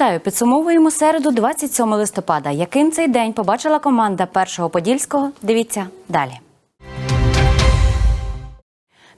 Вітаю! Підсумовуємо середу 27 листопада. Яким цей день побачила команда першого подільського? Дивіться далі.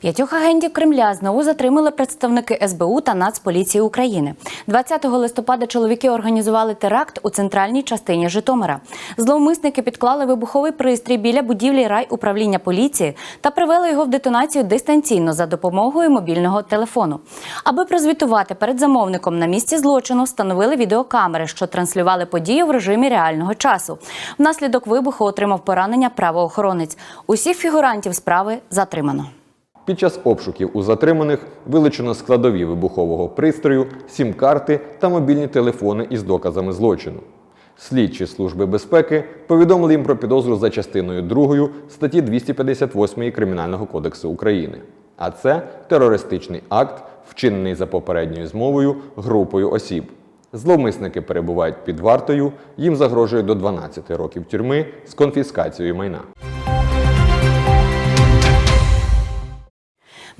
П'ятьох агентів Кремля знову затримали представники СБУ та Нацполіції України. 20 листопада чоловіки організували теракт у центральній частині Житомира. Зловмисники підклали вибуховий пристрій біля будівлі райуправління поліції та привели його в детонацію дистанційно за допомогою мобільного телефону. Аби прозвітувати перед замовником на місці злочину, встановили відеокамери, що транслювали подію в режимі реального часу. Внаслідок вибуху отримав поранення правоохоронець. Усіх фігурантів справи затримано. Під час обшуків у затриманих вилучено складові вибухового пристрою, сім-карти та мобільні телефони із доказами злочину. Слідчі Служби безпеки повідомили їм про підозру за частиною 2 статті 258 Кримінального кодексу України. А це терористичний акт, вчинений за попередньою змовою групою осіб. Зловмисники перебувають під вартою, їм загрожує до 12 років тюрми з конфіскацією майна.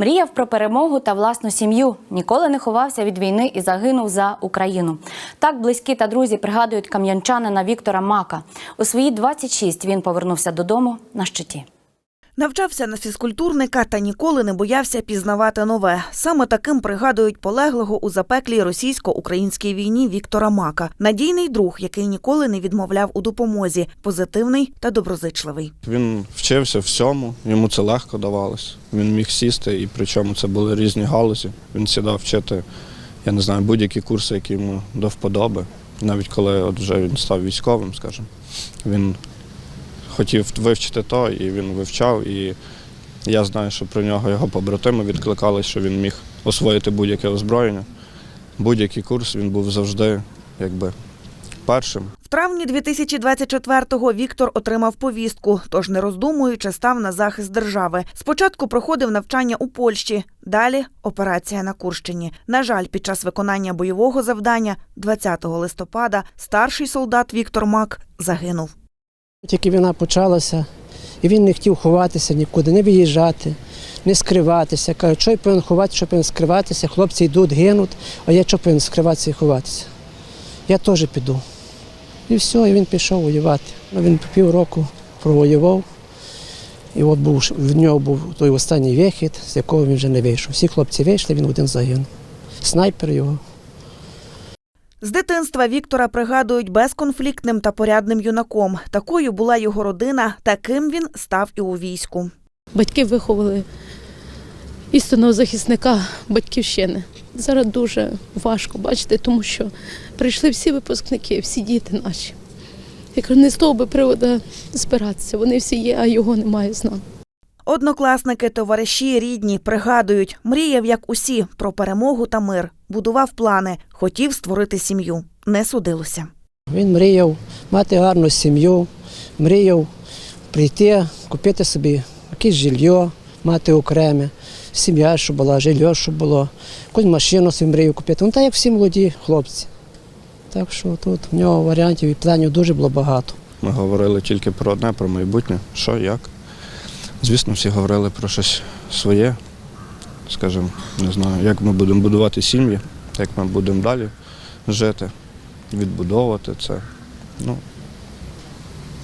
Мріяв про перемогу та власну сім'ю. Ніколи не ховався від війни і загинув за Україну. Так близькі та друзі пригадують кам'янчанина Віктора Мака. У свої 26 він повернувся додому на щиті. Навчався на фізкультурника та ніколи не боявся пізнавати нове. Саме таким пригадують полеглого у запеклій російсько-українській війні Віктора Мака. Надійний друг, який ніколи не відмовляв у допомозі, позитивний та доброзичливий. Він вчився всьому, йому це легко давалось. Він міг сісти, і причому це були різні галузі. Він сідав вчити, я не знаю, будь-які курси, які йому до вподоби. Навіть коли от вже він став військовим, скажімо, він хотів вивчити то, і він вивчав. І я знаю, що про нього його побратими відкликались, що він міг освоїти будь-яке озброєння. Будь-який курс він був завжди якби першим. В травні 2024-го Віктор отримав повістку, тож не роздумуючи, став на захист держави. Спочатку проходив навчання у Польщі, далі операція на Курщині. На жаль, під час виконання бойового завдання 20 листопада старший солдат Віктор Мак загинув. Тільки війна почалася, і він не хотів ховатися нікуди, не виїжджати, не скриватися. Каже, що я повинен ховатися, що повинен скриватися. Хлопці йдуть, гинуть, а я що повинен скриватися і ховатися. Я теж піду. І все, і він пішов воювати. Ну, Він півроку провоював. І от був в нього був той останній вихід, з якого він вже не вийшов. Всі хлопці вийшли, він один загинув. Снайпер його. З дитинства Віктора пригадують безконфліктним та порядним юнаком. Такою була його родина, таким він став і у війську. Батьки виховали істинного захисника батьківщини. Зараз дуже важко бачите, тому що прийшли всі випускники, всі діти наші. Я кажу, не з того би приводу збиратися. Вони всі є, а його немає з нами. Однокласники, товариші, рідні пригадують, мріяв, як усі, про перемогу та мир. Будував плани, хотів створити сім'ю. Не судилося. Він мріяв мати гарну сім'ю, мріяв прийти, купити собі якесь жилье, мати окреме, сім'я, щоб була, жилье, щоб було, якусь машину собі мріяв купити. Ну, так як всі молоді хлопці. Так що тут в нього варіантів і планів дуже було багато. Ми говорили тільки про одне, про майбутнє, що, як. Звісно, всі говорили про щось своє, скажімо, не знаю, як ми будемо будувати сім'ї, як ми будемо далі жити, відбудовувати це. Ну,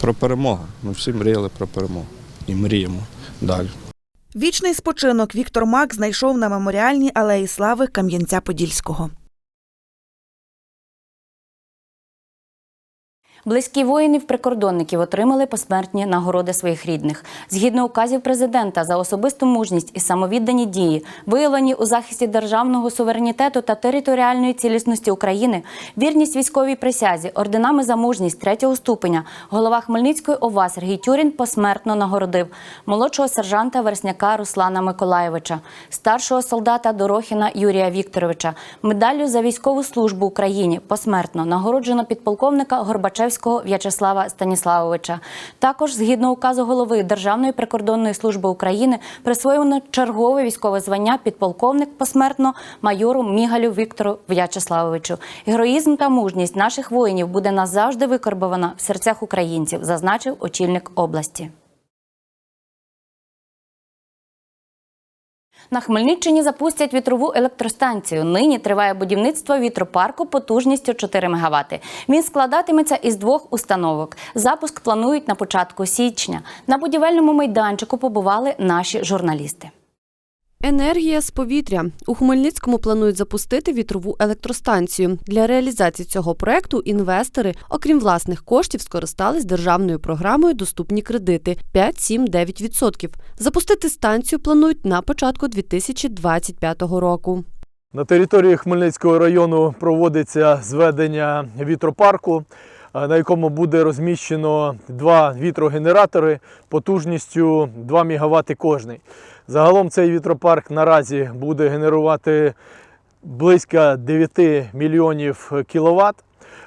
про перемогу. Ми всі мріяли про перемогу і мріємо далі. Вічний спочинок Віктор Мак знайшов на меморіальній алеї слави Кам'янця-Подільського. Близькі воїнів-прикордонників отримали посмертні нагороди своїх рідних. Згідно указів президента за особисту мужність і самовіддані дії, виявлені у захисті державного суверенітету та територіальної цілісності України, вірність військовій присязі, орденами за мужність третього ступеня, голова Хмельницької ОВА Сергій Тюрін посмертно нагородив молодшого сержанта Версняка Руслана Миколаєвича, старшого солдата Дорохіна Юрія Вікторовича, медаллю за військову службу Україні посмертно нагороджено підполковника Горбачевського В'ячеслава Станіславовича. Також, згідно указу голови Державної прикордонної служби України, присвоєно чергове військове звання підполковник посмертно майору Мігалю Віктору В'ячеславовичу. Героїзм та мужність наших воїнів буде назавжди викорбована в серцях українців, зазначив очільник області. На Хмельниччині запустять вітрову електростанцію. Нині триває будівництво вітропарку потужністю 4 МВт. Він складатиметься із двох установок. Запуск планують на початку січня. На будівельному майданчику побували наші журналісти. Енергія з повітря у Хмельницькому планують запустити вітрову електростанцію. Для реалізації цього проекту інвестори, окрім власних коштів, скористались державною програмою Доступні кредити 5-7-9%. Запустити станцію планують на початку 2025 року. На території Хмельницького району проводиться зведення вітропарку, на якому буде розміщено два вітрогенератори потужністю 2 МВт кожний. Загалом цей вітропарк наразі буде генерувати близько 9 мільйонів кіловат.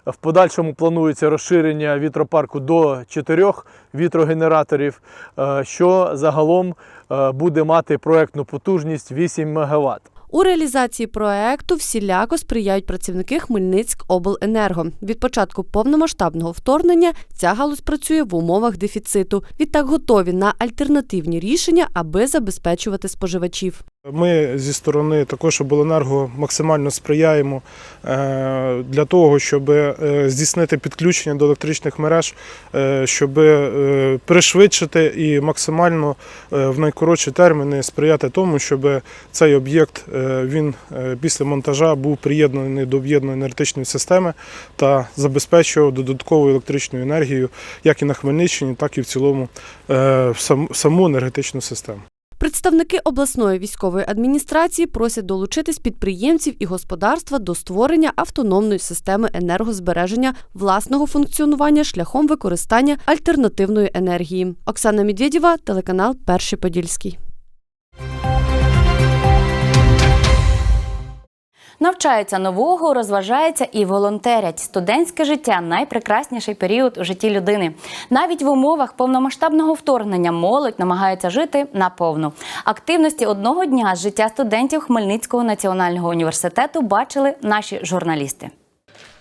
В подальшому планується розширення вітропарку до 4 вітрогенераторів, е, що загалом е, буде мати проектну потужність 8 МВт. У реалізації проекту всіляко сприяють працівники Хмельницькобленерго. Від початку повномасштабного вторгнення ця галузь працює в умовах дефіциту. Відтак готові на альтернативні рішення, аби забезпечувати споживачів. Ми зі сторони також обленерго максимально сприяємо е, для того, щоб е, здійснити підключення до електричних мереж, е, щоб пришвидшити і максимально в найкоротші терміни сприяти тому, щоб цей об'єкт він після монтажа був приєднаний до об'єднаної енергетичної системи та забезпечував додаткову електричну енергію як і на Хмельниччині, так і в цілому саму енергетичну систему. Представники обласної військової адміністрації просять долучитись підприємців і господарства до створення автономної системи енергозбереження власного функціонування шляхом використання альтернативної енергії. Оксана Медведєва, телеканал Перший Подільський. Навчаються нового, розважаються і волонтерять. Студентське життя найпрекрасніший період у житті людини. Навіть в умовах повномасштабного вторгнення молодь намагається жити наповну. Активності одного дня з життя студентів Хмельницького національного університету бачили наші журналісти.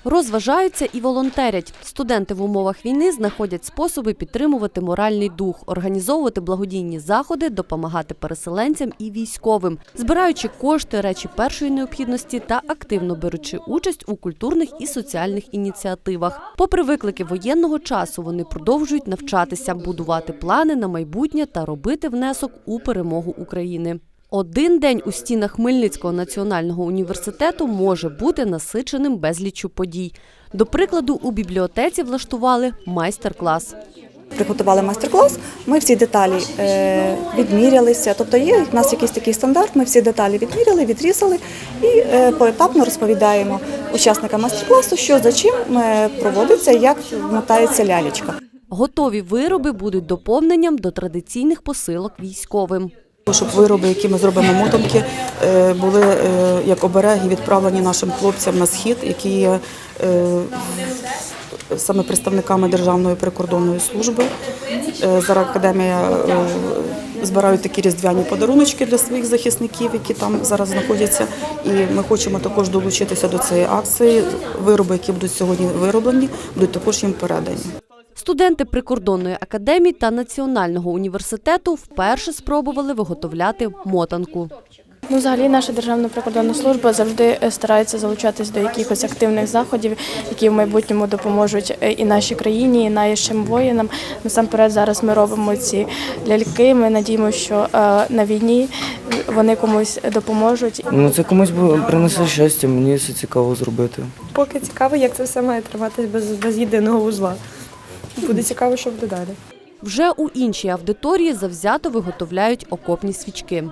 Розважаються і волонтерять. Студенти в умовах війни знаходять способи підтримувати моральний дух, організовувати благодійні заходи, допомагати переселенцям і військовим, збираючи кошти, речі першої необхідності та активно беручи участь у культурних і соціальних ініціативах. Попри виклики воєнного часу, вони продовжують навчатися, будувати плани на майбутнє та робити внесок у перемогу України. Один день у стінах Хмельницького національного університету може бути насиченим безліччю подій. До прикладу, у бібліотеці влаштували майстер-клас. Приготували майстер-клас, ми всі деталі е, відмірялися. Тобто є в нас якийсь такий стандарт, ми всі деталі відміряли, відрізали і е, поетапно розповідаємо учасникам майстер-класу, що за чим е, проводиться, як мотається лялечка. Готові вироби будуть доповненням до традиційних посилок військовим. Щоб вироби, які ми зробимо мотанки, е, були е, як обереги відправлені нашим хлопцям на схід, які є е, саме представниками Державної прикордонної служби. Зараз академія збирають такі різдвяні подаруночки для своїх захисників, які там зараз знаходяться. І ми хочемо також долучитися до цієї акції. Вироби, які будуть сьогодні вироблені, будуть також їм передані. Студенти прикордонної академії та національного університету вперше спробували виготовляти мотанку. Ну, взагалі, наша державна прикордонна служба завжди е, старається залучатись до якихось активних заходів, які в майбутньому допоможуть е, і нашій країні, і нашим воїнам. Насамперед, зараз ми робимо ці ляльки. Ми надіємося, що е, на війні вони комусь допоможуть. Ну це комусь принесе щастя, мені це цікаво зробити. Поки цікаво, як це все має триматись без, без єдиного вузла. Буде цікаво, що буде далі. Вже у іншій аудиторії завзято виготовляють окопні свічки.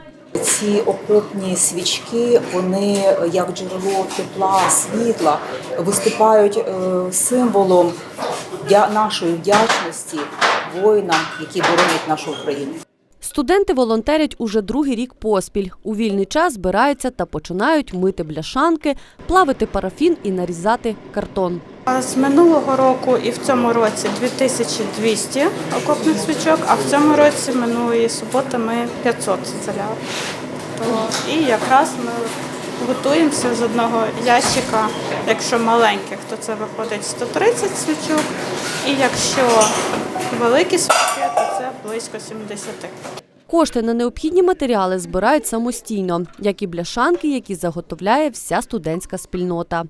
Ці окопні свічки, вони як джерело тепла, світла виступають е, символом дя- нашої вдячності воїнам, які боронять нашу Україну. Студенти волонтерять уже другий рік поспіль. У вільний час збираються та починають мити бляшанки, плавити парафін і нарізати картон. З минулого року і в цьому році 2200 окопних свічок, а в цьому році минулої суботи ми 500 заляли. І якраз ми готуємося з одного ящика, якщо маленьких, то це виходить 130 свічок, і якщо великі свічки, близько 70. Кошти на необхідні матеріали збирають самостійно, як і бляшанки, які заготовляє вся студентська спільнота.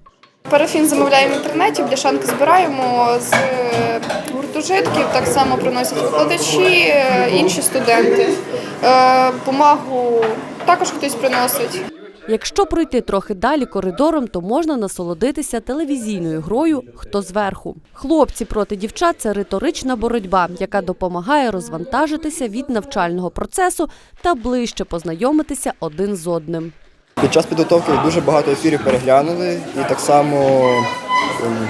Парафін замовляємо в інтернеті, бляшанки збираємо з е, гуртожитків, так само приносять викладачі, е, інші студенти. Е, Бумагу також хтось приносить. Якщо пройти трохи далі коридором, то можна насолодитися телевізійною грою Хто зверху. Хлопці проти дівчат це риторична боротьба, яка допомагає розвантажитися від навчального процесу та ближче познайомитися один з одним. Під час підготовки дуже багато ефірів переглянули і так само ем,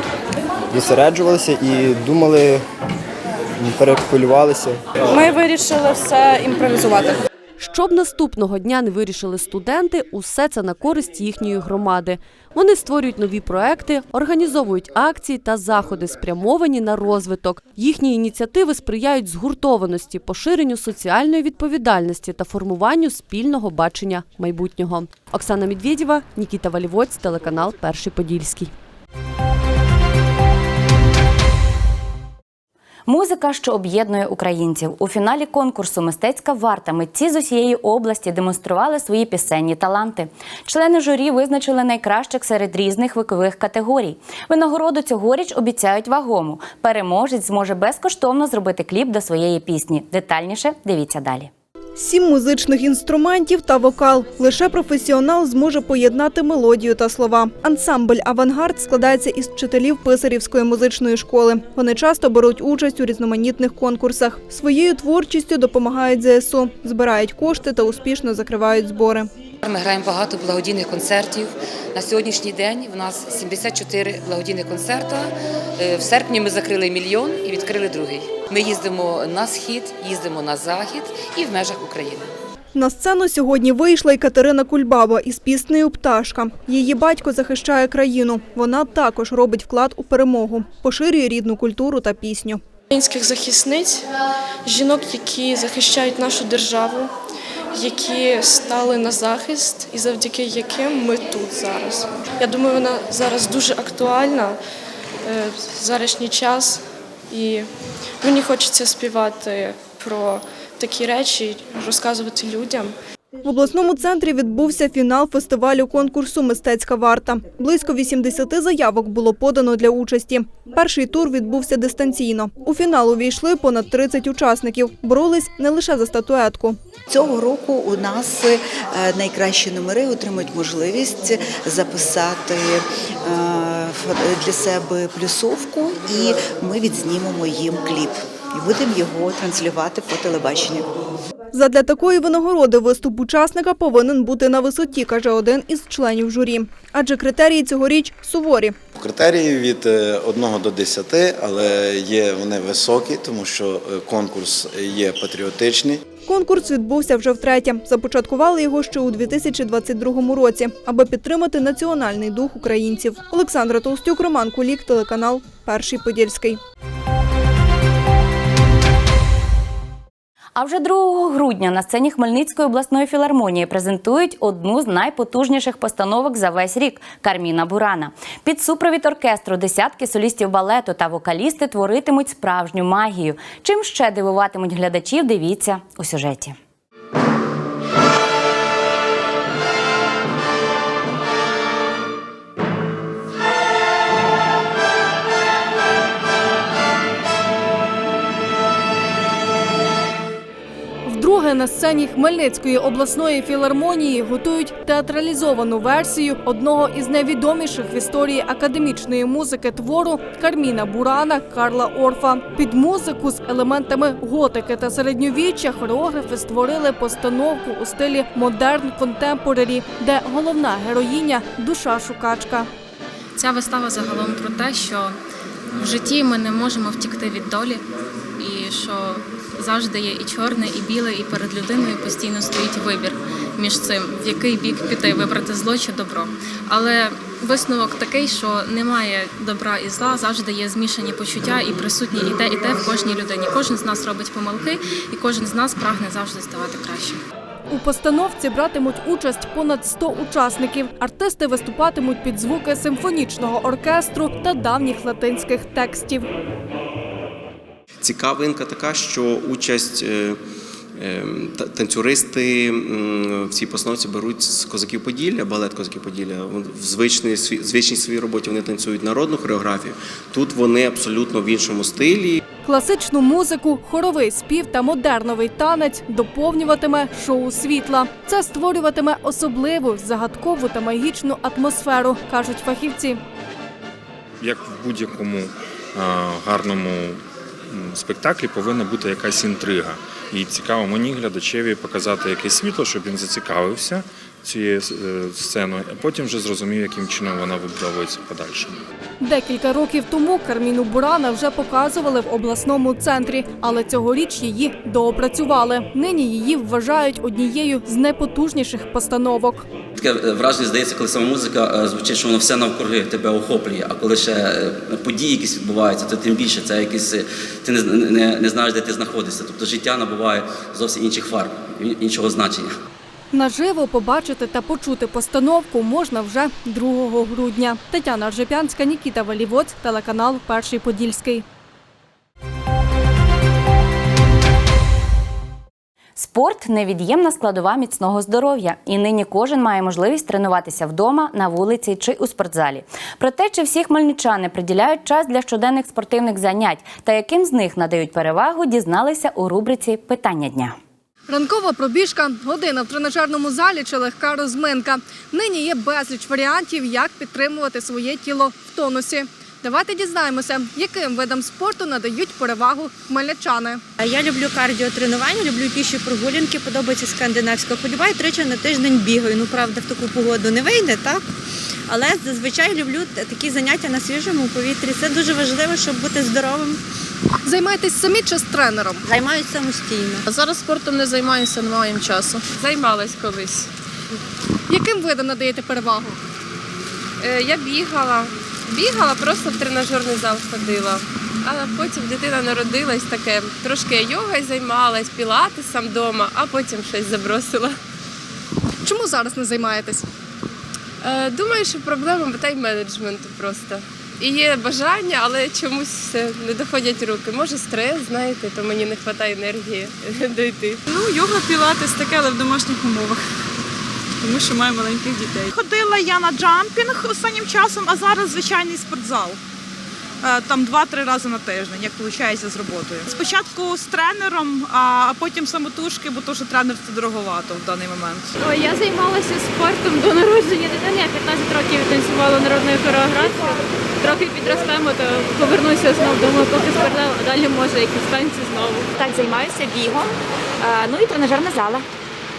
зосереджувалися і думали, перехвилювалися. Ми вирішили все імпровізувати. Щоб наступного дня не вирішили студенти, усе це на користь їхньої громади. Вони створюють нові проекти, організовують акції та заходи, спрямовані на розвиток. Їхні ініціативи сприяють згуртованості, поширенню соціальної відповідальності та формуванню спільного бачення майбутнього. Оксана Медведєва, Нікіта Валівоць, телеканал Перший Подільський. Музика, що об'єднує українців. У фіналі конкурсу Мистецька варта митці з усієї області демонстрували свої пісенні таланти. Члени журі визначили найкращих серед різних вікових категорій. Винагороду цьогоріч обіцяють вагому. Переможець зможе безкоштовно зробити кліп до своєї пісні. Детальніше дивіться далі. Сім музичних інструментів та вокал. Лише професіонал зможе поєднати мелодію та слова. Ансамбль Авангард складається із вчителів Писарівської музичної школи. Вони часто беруть участь у різноманітних конкурсах. Своєю творчістю допомагають ЗСУ, збирають кошти та успішно закривають збори. Ми граємо багато благодійних концертів. На сьогоднішній день в нас 74 благодійних концерти. Е, В серпні ми закрили мільйон і відкрили другий. Ми їздимо на схід, їздимо на захід і в межах України. На сцену сьогодні вийшла й Катерина Кульбаба із піснею Пташка. Її батько захищає країну. Вона також робить вклад у перемогу, поширює рідну культуру та пісню. Українських захисниць, жінок, які захищають нашу державу, які стали на захист і завдяки яким ми тут зараз. Я думаю, вона зараз дуже актуальна е, в зарашній час, і мені хочеться співати про такі речі, розказувати людям. В обласному центрі відбувся фінал фестивалю конкурсу Мистецька варта. Близько 80 заявок було подано для участі. Перший тур відбувся дистанційно. У фінал увійшли понад 30 учасників. Боролись не лише за статуетку. Цього року у нас е, найкращі номери отримують можливість записати е, для себе плюсовку, і ми відзнімемо їм кліп. І будемо його транслювати по телебаченню. Задля такої винагороди виступ учасника повинен бути на висоті, каже один із членів журі. Адже критерії цьогоріч суворі. Критерії від 1 до 10, але є вони високі, тому що е, конкурс є патріотичний. Конкурс відбувся вже втретє. Започаткували його ще у 2022 році, аби підтримати національний дух українців. Олександра Толстюк, Роман Кулік, телеканал Перший Подільський. А вже 2 грудня на сцені Хмельницької обласної філармонії презентують одну з найпотужніших постановок за весь рік Карміна Бурана. Під супровід оркестру десятки солістів балету та вокалісти творитимуть справжню магію. Чим ще дивуватимуть глядачів, дивіться у сюжеті. Вдруге на сцені Хмельницької обласної філармонії готують театралізовану версію одного із найвідоміших в історії академічної музики твору Карміна Бурана Карла Орфа. Під музику з елементами готики та середньовіччя хореографи створили постановку у стилі модерн контемпорарі, де головна героїня душа шукачка. Ця вистава загалом про те, що в житті ми не можемо втікти від долі, і що завжди є і чорне, і біле, і перед людиною постійно стоїть вибір між цим, в який бік піти, вибрати зло чи добро. Але висновок такий, що немає добра і зла, завжди є змішані почуття і присутні і те, і те в кожній людині. Кожен з нас робить помилки, і кожен з нас прагне завжди ставати кращим. У постановці братимуть участь понад 100 учасників. Артисти виступатимуть під звуки симфонічного оркестру та давніх латинських текстів. Цікавинка така, що участь е, та- танцюристи в цій постановці беруть з козаків Поділля, балет козаків Поділля. В звичній звичній своїй роботі вони танцюють народну хореографію. Тут вони абсолютно в іншому стилі. Класичну музику, хоровий спів та модерновий танець доповнюватиме шоу світла. Це створюватиме особливу, загадкову та магічну атмосферу, кажуть фахівці. як в будь-якому е, гарному спектаклі повинна бути якась інтрига. І цікаво мені глядачеві показати якесь світло, щоб він зацікавився цією е, сценою, а потім вже зрозумів, яким чином вона вибудовується в подальшому. Декілька років тому Карміну Бурана вже показували в обласному центрі, але цьогоріч її доопрацювали. Нині її вважають однією з найпотужніших постановок. Таке е, враження здається, коли сама музика е, звучить, що воно все навкруги тебе охоплює. А коли ще події якісь відбуваються, то тим більше це якісь ти не, не, не знаєш, де ти знаходишся. Тобто життя набуває зовсім інших фарб, іншого значення. Наживо побачити та почути постановку можна вже 2 грудня. Тетяна Ржепянська, Нікіта Валівоць, телеканал Перший Подільський. Спорт невід'ємна складова міцного здоров'я, і нині кожен має можливість тренуватися вдома, на вулиці чи у спортзалі. Про те, чи всі хмельничани приділяють час для щоденних спортивних занять та яким з них надають перевагу, дізналися у рубриці Питання дня. Ранкова пробіжка, година в тренажерному залі чи легка розминка. Нині є безліч варіантів, як підтримувати своє тіло в тонусі. Давайте дізнаємося, яким видам спорту надають перевагу хмельничани. Я люблю кардіотренування, люблю піші прогулянки, подобається скандинавська ходьба і тричі на тиждень бігаю. Ну, правда, в таку погоду не вийде, так? Але зазвичай люблю такі заняття на свіжому повітрі. Це дуже важливо, щоб бути здоровим. Займаєтесь самі чи з тренером? Займаюся самостійно. Зараз спортом не займаюся, не маємо часу. Займалась колись. Яким видам надаєте перевагу? Е, Я бігала. Бігала, просто в тренажерний зал ходила. А потім дитина народилась таке. Трошки йогою займалась, пілатесом вдома, а потім щось забросила. Чому зараз не займаєтесь? Е, Думаю, що проблема тайм-менеджменту просто. І є бажання, але чомусь не доходять руки. Може, стрес, знаєте, то мені не вистачає енергії дойти. Ну, йога, пілатес таке, але в домашніх умовах. Тому що маю маленьких дітей. Ходила я на джампінг останнім часом, а зараз звичайний спортзал. Е, Там два-три рази на тиждень, як виходить з роботою. Спочатку з тренером, а потім самотужки, бо то, що тренер це дороговато в даний момент. Ой, я займалася спортом до народження дитини. Я 15 років танцювала народною хореографією. Трохи підростемо, то повернуся знову думаю, поки спортзал, а далі може якісь танці знову. Так, займаюся бігом, е, ну і тренажерна зала.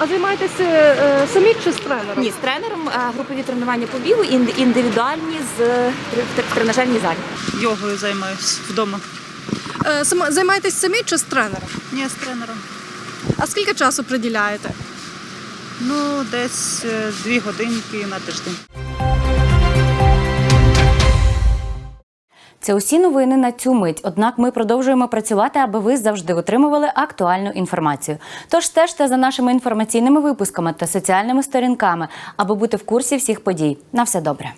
А займаєтеся е, самі чи з тренером? Ні, з тренером е, групові тренування по бігу, ін- індивідуальні з тренажерні в тренажерній залі. Йогою займаюся вдома. Е, сама- Займаєтесь самі чи з тренером? Ні, з тренером. А скільки часу приділяєте? Ну, десь е, дві годинки на тиждень. Це усі новини на цю мить. Однак ми продовжуємо працювати, аби ви завжди отримували актуальну інформацію. Тож стежте за нашими інформаційними випусками та соціальними сторінками, аби бути в курсі всіх подій. На все добре.